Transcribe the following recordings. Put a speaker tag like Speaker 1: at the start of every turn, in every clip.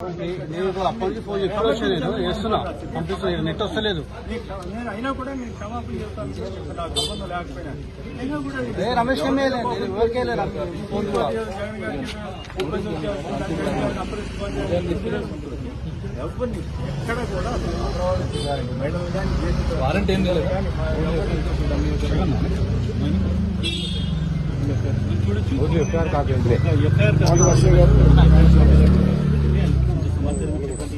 Speaker 1: నేను అప్పటి నుంచి ఫోన్ ఎప్పుడు వచ్చా నేను చేస్తున్నా. పంపిస్తున్నా. నెట్ వస్తలేదు ఏ రమేష్ ఎవరికే ఫోన్ కూడా.
Speaker 2: వారంటీ ఏం లేదు ఎఫ్ఐఆర్ కాపీ
Speaker 3: ఒక Gracias.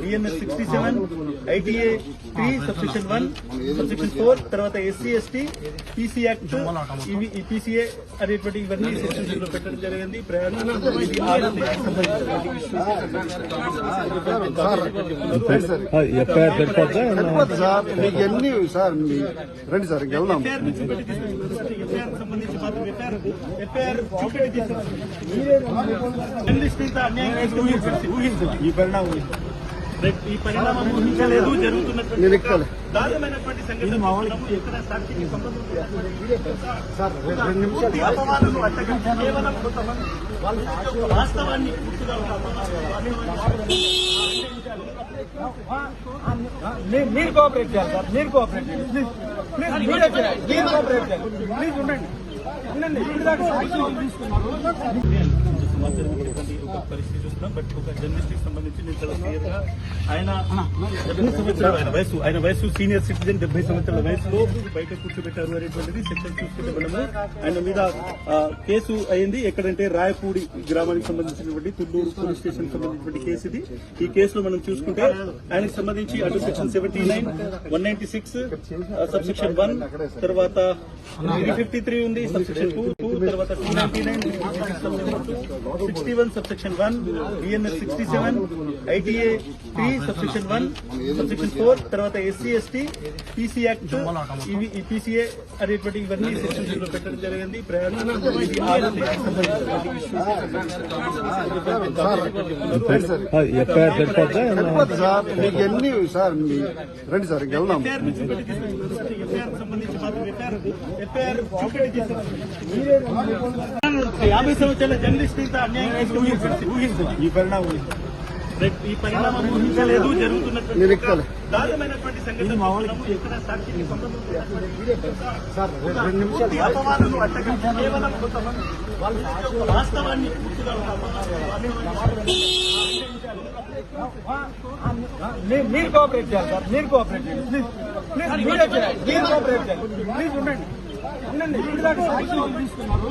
Speaker 3: BNS sixty seven ITA three sub section one sub section four తర్వాత ఎస్సీ ఎస్టీ పీసీ యాక్ట్ ఇవి ఈ పీసీఏ అనేటువంటి ఇవన్నీ సెక్షన్స్ లో పెట్టడం జరిగింది ప్రయాణం ఇది ఆరోగ్యానికి సంబంధించినటువంటి
Speaker 2: ఎఫ్ఐఆర్ పెట్టుకోవచ్చా
Speaker 4: సరిపోతుంది సార్ మీకు ఎన్ని సార్ మీ- రండి సార్ ఇంక వెళ్దాం
Speaker 3: ఎఫ్ఐఆర్ నుంచి పెట్టి తీసుకుంటారు. ఎఫ్ఐఆర్ సంబంధించి మాత్రం ఎఫ్ఐఆర్ ఎఫ్ఐఆర్ చూపెట్టి తీసుకుంటారు. జర్నలిస్ట్ ఇంత అన్యాయం చేసి ఊహించలేదు. ఈ పరిణామం రేపు ఈ పరిణామం ఊహించలేదు జరుగుతున్నటువంటి. దారుణమైనటువంటి సంఘటన చూస్తున్నాము. ఎక్కడ సాక్షికి సంబంధం అట్టగా కేవలం కొంతమంది వాస్తవాన్ని పూర్తిగా ఒక
Speaker 1: మీరు కోఆపరేట్ చేయాలి సార్. మీరు కోఆపరేట్ చేయాలి. ప్లీజ్ ప్లీజ్ మీరే చేయాలి. మీరు కోఆపరేట్ చేయాలి. ప్లీజ్ ఉండండి. ఉండండి. ఇప్పుడు దాకా తీసుకున్నారు.
Speaker 3: ఒక పరిస్థితి చూస్తున్నాం. బట్ ఒక జర్నలిస్ట్కి సంబంధించి నేను చాలా క్లియర్గా ఆయన డెబ్బై ఆయన వయసు ఆయన వయసు సీనియర్ సిటిజన్ డెబ్బై సంవత్సరాల వయసులో బయట కూర్చోబెట్టారు అనేటువంటిది సెక్షన్ చూసుకుంటే మనము ఆయన మీద కేసు అయింది. ఎక్కడంటే రాయపూడి గ్రామానికి సంబంధించినటువంటి తుళ్ళూరు పోలీస్ స్టేషన్ సంబంధించినటువంటి కేసు ఇది. ఈ కేసులో మనం చూసుకుంటే ఆయనకు సంబంధించి అటు section seventy nine one ninety six sub section one తర్వాత త్రీ ఫిఫ్టీ త్రీ ఉంది సబ్ సెక్షన్ టూ టూ తర్వాత two ninety nine sixty one sub section one BNS sixty seven ITA three sub section one sub section four తర్వాత SC ST PC act ఇవి ఈ PCA అనేటువంటి ఇవన్నీ sections లో పెట్టడం జరిగింది ప్రయాణం ఇది ఆరోగ్యానికి సంబంధించినటువంటి
Speaker 2: ఎఫ్ఐఆర్ పెట్టుకోవచ్చా
Speaker 4: సరిపోతుంది సార్ మీకు ఎన్ని సార్ మీ- రండి సార్ ఇంక వెళ్దాం
Speaker 3: ఎఫ్ఐఆర్ నుంచి పెట్టి తీసుకుంటారు. ఎఫ్ఐఆర్ సంబంధించి మాత్రం ఎఫ్ఐఆర్ ఎఫ్ఐఆర్ చూపెట్టి తీసుకుంటారు. యాభై సంవత్సరాల జర్నలిస్ట్ ఇంత అన్యాయం చేసి ఊహించలేదు. ఊహించలేదు. ఈ పరిణామం రేపు ఈ పరిణామం ఊహించలేదు జరుగుతున్నటువంటి
Speaker 4: నేను ఎక్కాలి.
Speaker 3: దారుణమైనటువంటి సంఘటన చూస్తున్నాము. ఎక్కడ సాక్షికి సంబంధం లేదు.
Speaker 4: సార్ రెండు నిమిషాలు
Speaker 3: పూర్తి అపవాదులు అట్టగా కేవలం కొంతమంది వాళ్ళ యొక్క వాస్తవాన్ని పూర్తిగా ఒక అపవాదులు
Speaker 1: మీరు కోఆపరేట్ చేయాలి సార్ మీరు కోఆపరేట్ చేయాలి ప్లీజ్ ప్లీజ్ మీరే చేయాలి మీరు కోఆపరేట్ చేయాలి ప్లీజ్ ఉండండి ఉండండి ఇప్పుడు దాకా సాక్షులు తీసుకున్నారు